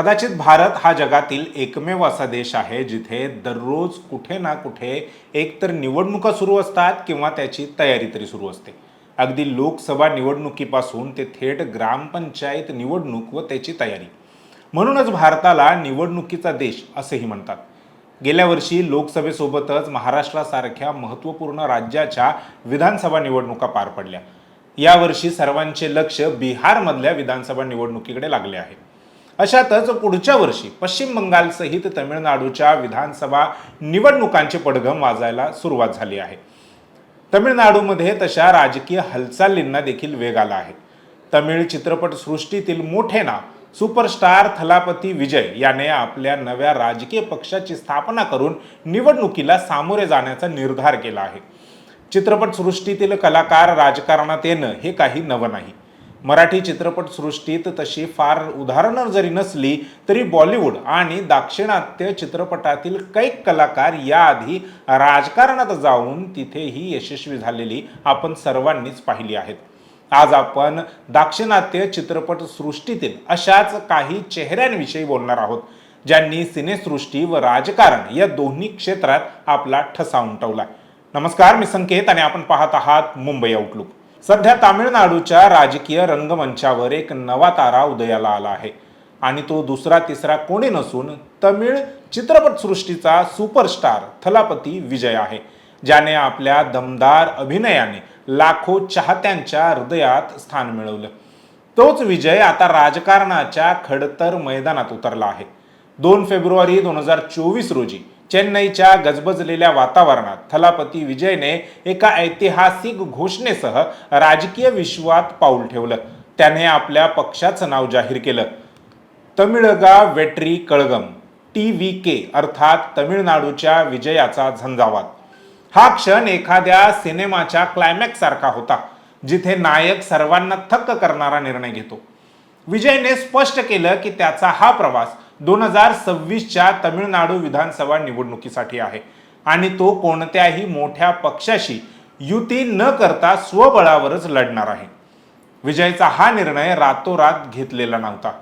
कदाचित भारत हा जगातील एकमेव असा देश आहे जिथे दररोज कुठे ना कुठे एकतर निवडणुका सुरू असतात किंवा त्याची तयारी तरी सुरू असते. अगदी लोकसभा निवडणुकीपासून ते थेट ग्रामपंचायत निवडणूक व त्याची तयारी. म्हणूनच भारताला निवडणुकीचा देश असेही म्हणतात. गेल्या वर्षी लोकसभेसोबतच महाराष्ट्रासारख्या महत्त्वपूर्ण राज्याच्या विधानसभा निवडणुका पार पडल्या. यावर्षी सर्वांचे लक्ष बिहारमधल्या विधानसभा निवडणुकीकडे लागले आहे. अशातच पुढच्या वर्षी पश्चिम बंगालसहित तमिळनाडूच्या विधानसभा निवडणुकांचे पडघम वाजायला सुरुवात झाली आहे. तमिळनाडूमध्ये तशा राजकीय हालचालींना देखील वेग आला आहे. तमिळ चित्रपटसृष्टीतील मोठे नाव सुपरस्टार थलापती विजय याने आपल्या नव्या राजकीय पक्षाची स्थापना करून निवडणुकीला सामोरे जाण्याचा निर्धार केला आहे. चित्रपटसृष्टीतील कलाकार राजकारणात येणं हे काही नवं नाही. मराठी चित्रपटसृष्टीत तशी फार उदाहरणं जरी नसली तरी बॉलिवूड आणि दाक्षिणात्य चित्रपटातील कैक कलाकार याआधी राजकारणात जाऊन तिथेही यशस्वी झालेली आपण सर्वांनीच पाहिली आहेत. आज आपण दाक्षिणात्य चित्रपटसृष्टीतील अशाच काही चेहऱ्यांविषयी बोलणार आहोत ज्यांनी सिनेसृष्टी व राजकारण या दोन्ही क्षेत्रात आपला ठसा उमटवला नमस्कार मी संकेत आणि आपण पाहत आहात मुंबई आउटलुक सध्या तामिळनाडूच्या राजकीय रंगमंचावर एक नवा तारा उदयाला आला आहे. आणि तो दुसरा तिसरा कोणी नसून तमिळ चित्रपटसृष्टीचा सुपरस्टार थलापती विजय आहे ज्याने आपल्या दमदार अभिनयाने लाखो चाहत्यांच्या हृदयात स्थान मिळवलं. तोच विजय आता राजकारणाच्या खडतर मैदानात उतरला आहे. दोन फेब्रुवारी दोन हजार चोवीस रोजी चेन्नईच्या गजबजलेल्या वातावरणात थलापती विजयने एका ऐतिहासिक घोषणेसह राजकीय विश्वात पाऊल ठेवलं. त्याने आपल्या पक्षाचं नाव जाहीर केलं. Tamizhaga Vettri Kazhagam T V K अर्थात तमिळनाडूच्या विजयाचा झंझावात. हा क्षण एखाद्या सिनेमाच्या क्लायमॅक्स सारखा होता जिथे नायक सर्वांना थक्क करणारा निर्णय घेतो. विजयने स्पष्ट केलं की त्याचा हा प्रवास दोन हजार सव्वीसच्या तमिळनाडू विधानसभा निवडणुकीसाठी आहे. आणि तो कोणत्याही मोठ्या पक्षाशी युती न करता स्वबळावरच लढणार आहे. विजयचा हा निर्णय रातोरात घेतलेला नव्हता.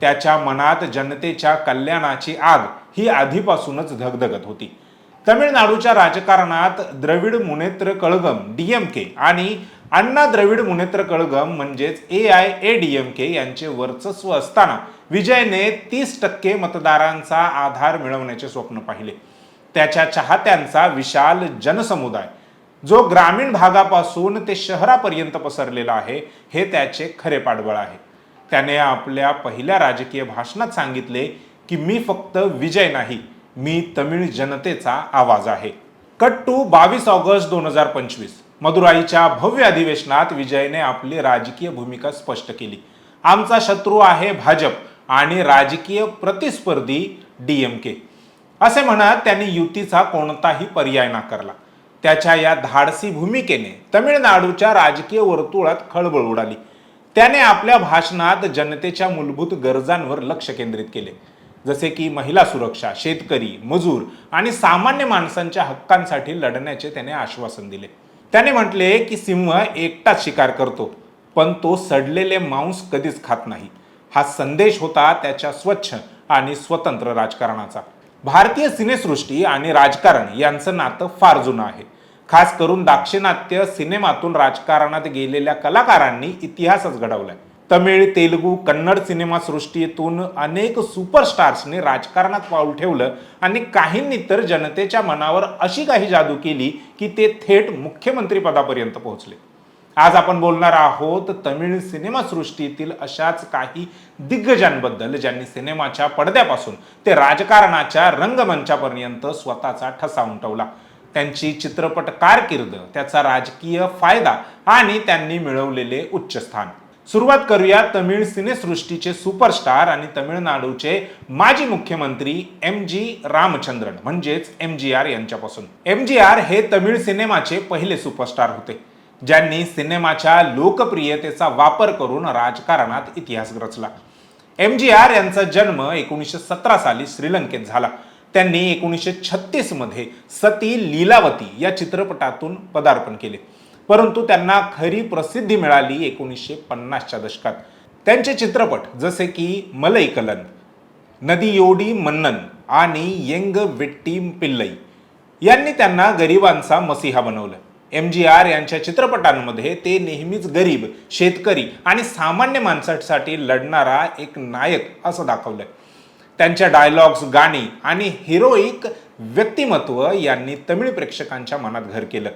त्याच्या मनात जनतेच्या कल्याणाची आग ही आधीपासूनच धगधगत होती. तमिळनाडूच्या राजकारणात द्रविड मुनेत्र कळगम डीएमके आणि अण्णा द्रविड मुनेत्र कळगम म्हणजेच A I A D M K यांचे वर्चस्व असताना विजयने तीस टक्के मतदारांचा आधार मिळवण्याचे स्वप्न पाहिले. त्याच्या चाहत्यांचा विशाल जनसमुदाय जो ग्रामीण भागापासून ते शहरापर्यंत पसरलेला आहे हे त्याचे खरे पाठबळ आहे. त्याने आपल्या पहिल्या राजकीय भाषणात सांगितले की मी फक्त विजय नाही मी तमिळ जनतेचा आवाज आहे. कट टू बावीस ऑगस्ट दोन हजार पंचवीस. मदुराईच्या भव्य अधिवेशनात विजयने आपली राजकीय भूमिका स्पष्ट केली. आमचा शत्रू आहे भाजप आणि राजकीय प्रतिस्पर्धी डीएमके असे म्हणत त्यांनी युतीचा कोणताही पर्याय नाकारला. त्याच्या या धाडसी भूमिकेने तमिळनाडूच्या राजकीय वर्तुळात खळबळ उडाली. त्याने आपल्या भाषणात जनतेच्या मूलभूत गरजांवर लक्ष केंद्रित केले. जसे की महिला सुरक्षा शेतकरी मजूर आणि सामान्य माणसांच्या हक्कांसाठी लढण्याचे त्याने आश्वासन दिले. त्याने म्हटले की सिंह एकटाच शिकार करतो पण तो सडलेले मांस कधीच खात नाही. हा संदेश होता त्याच्या स्वच्छ आणि स्वतंत्र राजकारणाचा. भारतीय सिनेसृष्टी आणि राजकारण यांचं नातं फार जुनं आहे. खास करून दाक्षिणात्य सिनेमातून राजकारणात गेलेल्या कलाकारांनी इतिहासच घडवलाय. तमिळ तेलुगू कन्नड सिनेमासृष्टीतून अनेक सुपरस्टार्सने राजकारणात पाऊल ठेवलं आणि काहींनी तर जनतेच्या मनावर अशी काही जादू केली की ते थेट मुख्यमंत्रीपदापर्यंत पोहोचले. आज आपण बोलणार आहोत तमिळ सिनेमासृष्टीतील अशाच काही दिग्गजांबद्दल ज्यांनी सिनेमाच्या पडद्यापासून ते राजकारणाच्या रंगमंचापर्यंत स्वतःचा ठसा उमटवला. त्यांची चित्रपट कारकीर्द त्याचा राजकीय फायदा आणि त्यांनी मिळवलेले उच्च स्थान. सुरुवात करूया तमिळ सिनेसृष्टीचे सुपरस्टार आणि तमिळनाडूचे माजी मुख्यमंत्री एम जी रामचंद्रन म्हणजेच एम जी आर यांच्यापासून. एम जी आर हे तमिळ सिनेमाचे पहिले सुपरस्टार होते ज्यांनी सिनेमाच्या लोकप्रियतेचा वापर करून राजकारणात इतिहास रचला. एम जी आर यांचा जन्म एकोणीसशे सतरा साली श्रीलंकेत झाला. त्यांनी एकोणीसशे छत्तीसमध्ये सती लीलावती या चित्रपटातून पदार्पण केले. परंतु त्यांना खरी प्रसिद्धी मिळाली एकोणीसशे पन्नासच्या दशकात. त्यांचे चित्रपट जसे की मलईकलन नदीयोडी मन्नन आणि यंग विट्टी पिल्लई यांनी त्यांना गरिबांचा मसिहा बनवलं. एम जी आर यांच्या चित्रपटांमध्ये ते नेहमीच गरीब शेतकरी आणि सामान्य माणसासाठी लढणारा एक नायक असं दाखवलंय. त्यांच्या डायलॉग्स गाणी आणि हिरोईक व्यक्तिमत्व यांनी तमिळ प्रेक्षकांच्या मनात घर केलं.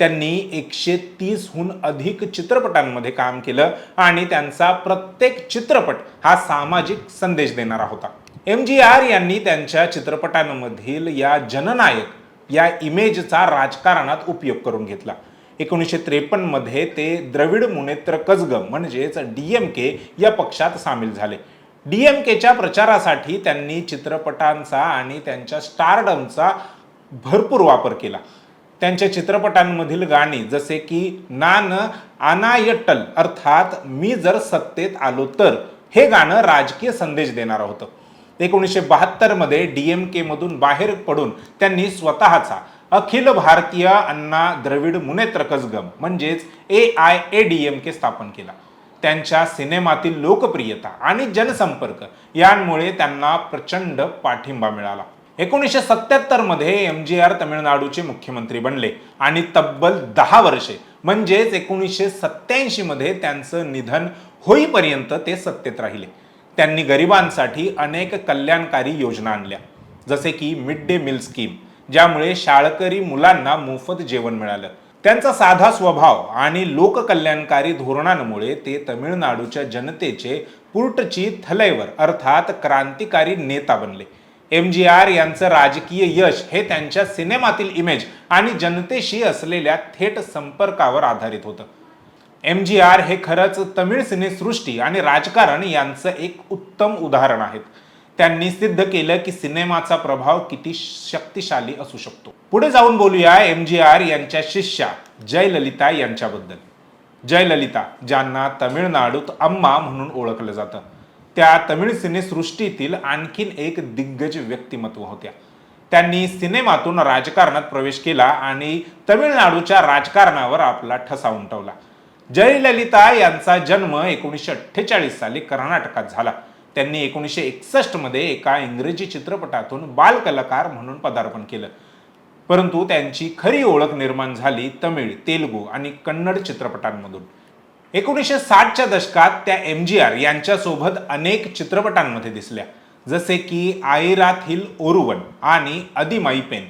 त्यांनी एकशे तीसहून अधिक चित्रपटांमध्ये काम केलं आणि त्यांचा प्रत्येक चित्रपट हा सामाजिक संदेश देणारा होता. एम जी आर यांनी त्यांच्या चित्रपटांमधील या जननायक या इमेजचा राजकारणात उपयोग करून घेतला. एकोणीसशे त्रेपन्नमध्ये ते द्रविड मुनेत्र कजगम म्हणजेच डी एम के या पक्षात सामील झाले. डी एम केच्या प्रचारासाठी त्यांनी चित्रपटांचा आणि त्यांच्या स्टारडमचा भरपूर वापर केला. त्यांच्या चित्रपटांमधील गाणी जसे की नान अनायटल अर्थात मी जर सत्तेत आलो तर हे गाणं राजकीय संदेश देणारं होतं. एकोणीसशे बहात्तरमध्ये डी एम केमधून बाहेर पडून त्यांनी स्वतःचा अखिल भारतीय अण्णा द्रविड मुनेत्र कसगम म्हणजेच A I A D M K स्थापन केला. त्यांच्या सिनेमातील लोकप्रियता आणि जनसंपर्क यांमुळे त्यांना प्रचंड पाठिंबा मिळाला. एकोणीसशे सत्याहत्तरमध्ये एम जी आर तमिळनाडूचे मुख्यमंत्री बनले आणि तब्बल दहा वर्षे म्हणजेच एकोणीसशे सत्याऐंशी मध्ये त्यांचं निधन होईपर्यंत ते सत्तेत राहिले. त्यांनी गरिबांसाठी अनेक कल्याणकारी योजना आणल्या जसे की मिड डे मिल स्कीम ज्यामुळे शाळकरी मुलांना मोफत जेवण मिळालं. त्यांचा साधा स्वभाव आणि लोककल्याणकारी धोरणांमुळे ते तमिळनाडूच्या जनतेचे पुर्टची थलैवर अर्थात क्रांतिकारी नेता बनले. एम जी आर यांचं राजकीय यश हे त्यांच्या सिनेमातील इमेज आणि जनतेशी असलेल्या थेट संपर्कावर आधारित होतं. एम जी आर हे खरंच तमिळ सिनेसृष्टी आणि राजकारण यांचं एक उत्तम उदाहरण आहेत. त्यांनी सिद्ध केलं की सिनेमाचा प्रभाव किती शक्तिशाली असू शकतो. पुढे जाऊन बोलूया एम जी आर यांच्या शिष्या जयललिता यांच्याबद्दल. जयललिता ज्यांना तमिळनाडूत अम्मा म्हणून ओळखलं जातं. त्या तमिळ सिनेसृष्टीतील आणखीन एक दिग्गज व्यक्तिमत्व होत्या. त्यांनी सिनेमातून राजकारणात प्रवेश केला आणि तमिळनाडूच्या राजकारणावर आपला ठसा उमटवला जयललिता यांचा जन्म एकोणीसशे अठ्ठेचाळीस साली कर्नाटकात झाला. त्यांनी एकोणीसशे एकसष्टमध्ये एका इंग्रजी चित्रपटातून बालकलाकार म्हणून पदार्पण केलं. परंतु त्यांची खरी ओळख निर्माण झाली तमिळ तेलुगू आणि कन्नड चित्रपटांमधून. एकोणीसशे साठच्या दशकात त्या एम जी आर यांच्यासोबत अनेक चित्रपटांमध्ये दिसल्या जसे की आयराथिल ओरुवन आणि अधिमाईपेन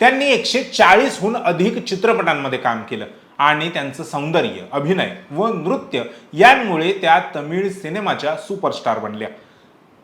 त्यांनी एकशे चाळीसहून अधिक चित्रपटांमध्ये काम केलं आणि त्यांचं सौंदर्य अभिनय व नृत्य यांमुळे त्या तमिळ सिनेमाच्या सुपरस्टार बनल्या.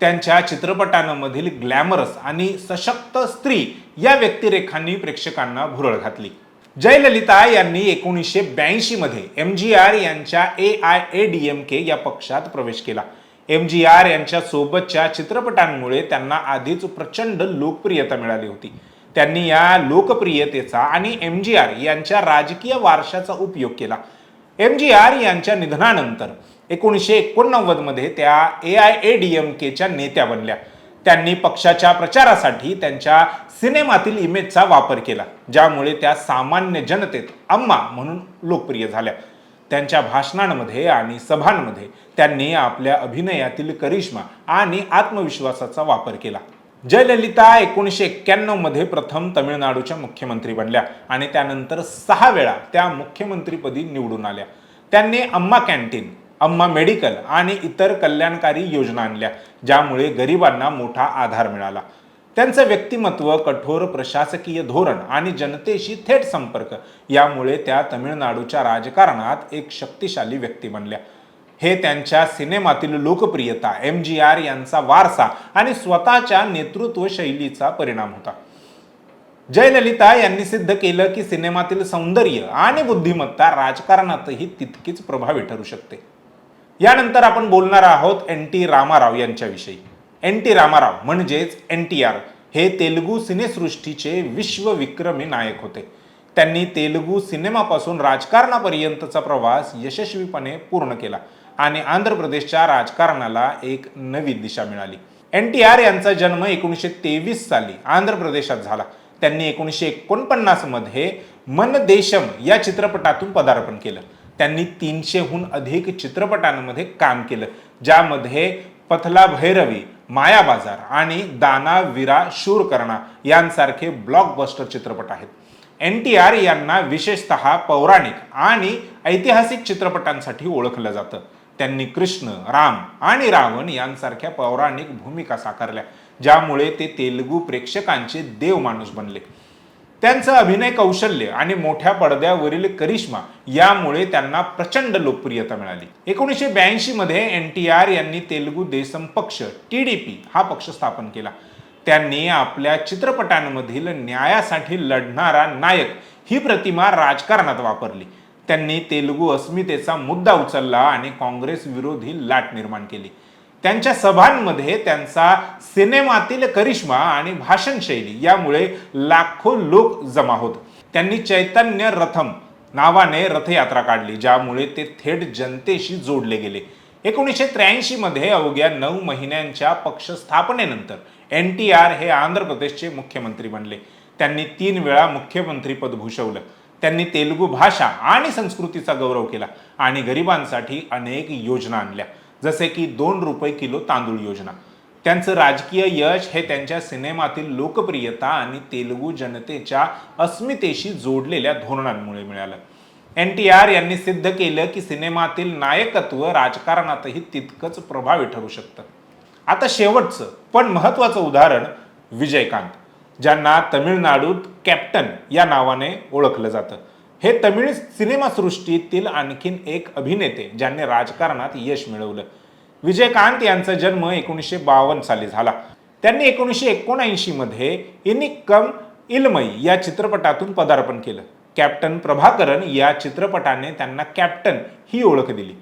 त्यांच्या चित्रपटांमधील ग्लॅमरस आणि सशक्त स्त्री या व्यक्तिरेखांनी प्रेक्षकांना भुरळ घातली. जयललिता यांनी एकोणीसशे ब्याऐंशीमध्ये एम जी आर यांच्या A I A D M K या पक्षात प्रवेश केला. एम जी आर यांच्या सोबतच्या चित्रपटांमुळे त्यांना आधीच प्रचंड लोकप्रियता मिळाली होती. त्यांनी या लोकप्रियतेचा आणि एम जी आर यांच्या राजकीय वारशाचा उपयोग केला. एम जी आर यांच्या निधनानंतर एकोणीसशे एकोणनव्वदमध्ये त्या A I A D M केच्या नेत्या बनल्या. त्यांनी पक्षाच्या प्रचारासाठी त्यांच्या सिनेमातील इमेजचा वापर केला ज्यामुळे त्या सामान्य जनतेत अम्मा म्हणून लोकप्रिय झाल्या. त्यांच्या भाषणांमध्ये आणि सभांमध्ये त्यांनी आपल्या अभिनयातील करिश्मा आणि आत्मविश्वासाचा वापर केला. जयललिता एकोणीसशे एक्क्याण्णवमध्ये प्रथम तमिळनाडूच्या मुख्यमंत्री बनल्या आणि त्यानंतर सहा वेळा त्या मुख्यमंत्रीपदी निवडून आल्या. त्यांनी अम्मा कॅन्टीन अम्मा मेडिकल आणि इतर कल्याणकारी योजना आणल्या ज्यामुळे गरिबांना मोठा आधार मिळाला. त्यांचं व्यक्तिमत्व कठोर प्रशासकीय धोरण आणि जनतेशी थेट संपर्क यामुळे त्या तमिळनाडूच्या राजकारणात एक शक्तिशाली व्यक्ती बनल्या. हे त्यांच्या सिनेमातील लोकप्रियता एम जी आर यांचा वारसा आणि स्वतःच्या नेतृत्व शैलीचा परिणाम होता. जयललिता यांनी सिद्ध केलं की सिनेमातील सौंदर्य आणि बुद्धिमत्ता राजकारणातही तितकीच प्रभावी ठरू शकते. यानंतर आपण बोलणार आहोत एन टी रामाराव यांच्याविषयी. एन टी रामाराव म्हणजेच एन टी आर हे तेलुगू सिनेसृष्टीचे विश्वविक्रमी नायक होते. त्यांनी तेलुगू सिनेमापासून राजकारणापर्यंतचा प्रवास यशस्वीपणे पूर्ण केला आणि आंध्र प्रदेशच्या राजकारणाला एक नवी दिशा मिळाली. एन टी आर यांचा जन्म एकोणीसशे तेवीस साली आंध्र प्रदेशात झाला. त्यांनी एकोणीसशे एकोणपन्नासमध्ये मन देशम या चित्रपटातून पदार्पण केलं. त्यांनी तीनशेहून अधिक चित्रपटांमध्ये काम केलं ज्यामध्ये पथला भैरवी माया बाजार आणि दाना विरा शूर करणा यांसारखे ब्लॉकबस्टर चित्रपट आहेत. एन टी आर यांना विशेषतः पौराणिक आणि ऐतिहासिक चित्रपटांसाठी ओळखलं जातं. त्यांनी कृष्ण राम आणि रावण यांसारख्या पौराणिक भूमिका साकारल्या ज्यामुळे ते तेलुगू प्रेक्षकांचे देव माणूस बनले. त्यांचं अभिनय कौशल्य आणि मोठ्या पडद्यावरील करिश्मा यामुळे त्यांना प्रचंड लोकप्रियता मिळाली. एकोणीसशे ब्याऐंशी मध्ये एन टी आर यांनी तेलुगू देसम पक्ष टी डी पी हा पक्ष स्थापन केला. त्यांनी आपल्या चित्रपटांमधील न्यायासाठी लढणारा नायक ही प्रतिमा राजकारणात वापरली. त्यांनी तेलुगू अस्मितेचा मुद्दा उचलला आणि काँग्रेस विरोधी लाट निर्माण केली. त्यांच्या सभांमध्ये त्यांचा सिनेमातील करिश्मा आणि भाषणशैली यामुळे लाखो लोक जमा होत. त्यांनी चैतन्य रथम नावाने रथयात्रा काढली ज्यामुळे ते थेट जनतेशी जोडले गेले. एकोणीसशे त्र्याऐंशीमध्ये अवघ्या नऊ महिन्यांच्या पक्ष स्थापनेनंतर एन टी आर हे आंध्र प्रदेशचे मुख्यमंत्री बनले. त्यांनी तीन वेळा मुख्यमंत्रीपद भूषवलं. त्यांनी तेलुगू भाषा आणि संस्कृतीचा गौरव केला आणि गरिबांसाठी अनेक योजना आणल्या. जसे की दोन रुपये किलो तांदूळ योजना. त्यांचं राजकीय यश हे त्यांच्या सिनेमातील लोकप्रियता आणि तेलुगू जनतेच्या अस्मितेशी जोडलेल्या धोरणांमुळे मिळालं. एन टी आर यांनी सिद्ध केलं की सिनेमातील नायकत्व राजकारणातही तितकंच प्रभावी ठरू शकतं. आता शेवटचं पण महत्त्वाचं उदाहरण विजयकांत ज्यांना तमिळनाडूत कॅप्टन या नावाने ओळखलं जातं. हे तमिळ सिनेमासृष्टीतील आणखीन एक अभिनेते ज्यांनी राजकारणात यश मिळवलं. विजयकांत यांचा जन्म एकोणीसशे बावन्न साली झाला. त्यांनी एकोणीसशे एकोणऐंशीमध्ये इनिक्कम इलमई या चित्रपटातून पदार्पण केलं. कॅप्टन प्रभाकरन या चित्रपटाने त्यांना कॅप्टन ही ओळख दिली.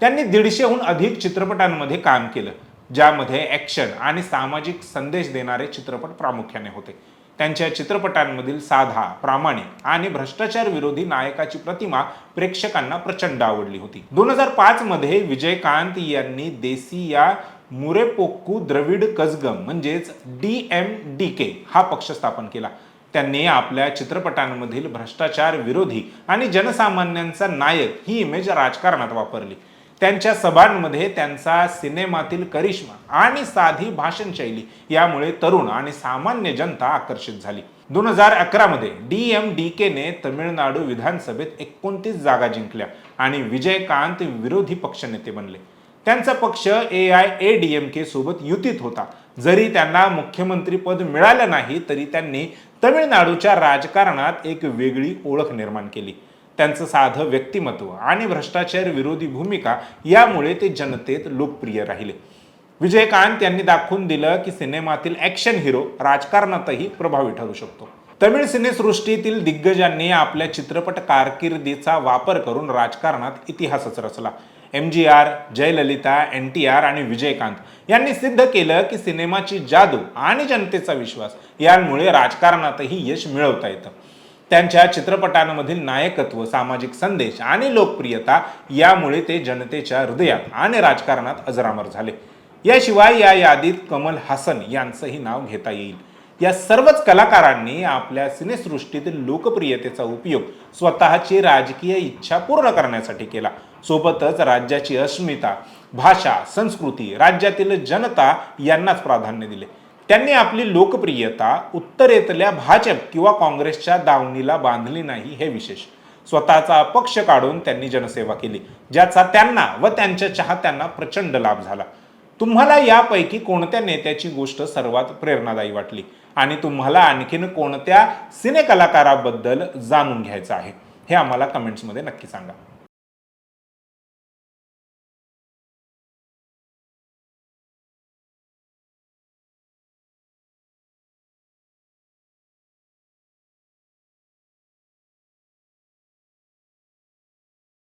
त्यांनी दीडशेहून अधिक चित्रपटांमध्ये काम केलं ज्यामध्ये ॲक्शन आणि सामाजिक संदेश देणारे चित्रपट प्रामुख्याने होते. त्यांच्या चित्रपटांमधील साधा प्रामाणिक आणि भ्रष्टाचार विरोधी नायकाची प्रतिमा प्रेक्षकांना प्रचंड आवडली होती. दोन हजार पाच मध्ये विजयकांत यांनी देसी या मुरेपोक्कू द्रविड कजगम म्हणजेच डी एम डी के हा पक्ष स्थापन केला. त्यांनी आपल्या चित्रपटांमधील भ्रष्टाचार विरोधी आणि जनसामान्यांचा नायक ही इमेज राजकारणात वापरली. त्यांच्या सभांमध्ये त्यांचा सिनेमातील करिश्मा आणि साधी भाषणशैली यामुळे तरुण आणि सामान्य जनता आकर्षित झाली. दोन हजार अकरामध्ये डी एम डी केने तमिळनाडू विधानसभेत एकोणतीस जागा जिंकल्या आणि विजयकांत विरोधी पक्षनेते बनले. त्यांचा पक्ष A I A D M K सोबत युतीत होता. जरी त्यांना मुख्यमंत्री पद मिळालं नाही तरी त्यांनी तमिळनाडूच्या राजकारणात एक वेगळी ओळख निर्माण केली. त्यांचं साधं व्यक्तिमत्व आणि भ्रष्टाचार विरोधी भूमिका यामुळे ते जनतेत लोकप्रिय राहिले. विजयकांत यांनी दाखवून दिलं की सिनेमातील ॲक्शन हिरो राजकारणातही प्रभावी ठरू शकतो. तमिळ सिनेसृष्टीतील दिग्गजांनी आपल्या चित्रपट कारकिर्दीचा वापर करून राजकारणात इतिहासच रचला. M G R Jayalalithaa N T R आणि विजयकांत यांनी सिद्ध केलं की सिनेमाची जादू आणि जनतेचा विश्वास यांमुळे राजकारणातही यश मिळवता येतं. त्यांच्या चित्रपटांमधील नायकत्व सामाजिक संदेश आणि लोकप्रियता यामुळे ते जनतेच्या हृदयात आणि राजकारणात अजरामर झाले. याशिवाय या यादीत कमल हासन यांचंही नाव घेता येईल. या सर्वच कलाकारांनी आपल्या सिनेसृष्टीतील लोकप्रियतेचा उपयोग स्वतःची राजकीय इच्छा पूर्ण करण्यासाठी केला. सोबतच राज्याची अस्मिता भाषा संस्कृती राज्यातील जनता यांनाच प्राधान्य दिले. त्यांनी आपली लोकप्रियता उत्तरेतल्या भाजप किंवा काँग्रेसच्या दावणीला बांधली नाही हे विशेष. स्वतःचा पक्ष काढून त्यांनी जनसेवा केली ज्याचा त्यांना व त्यांच्या चाहत्यांना प्रचंड लाभ झाला. तुम्हाला यापैकी कोणत्या नेत्याची गोष्ट सर्वात प्रेरणादायी वाटली? आणि तुम्हाला आणखीन कोणत्या सिने कलाकाराबद्दल जाणून घ्यायचं आहे? हे आम्हाला कमेंट्समध्ये नक्की सांगा.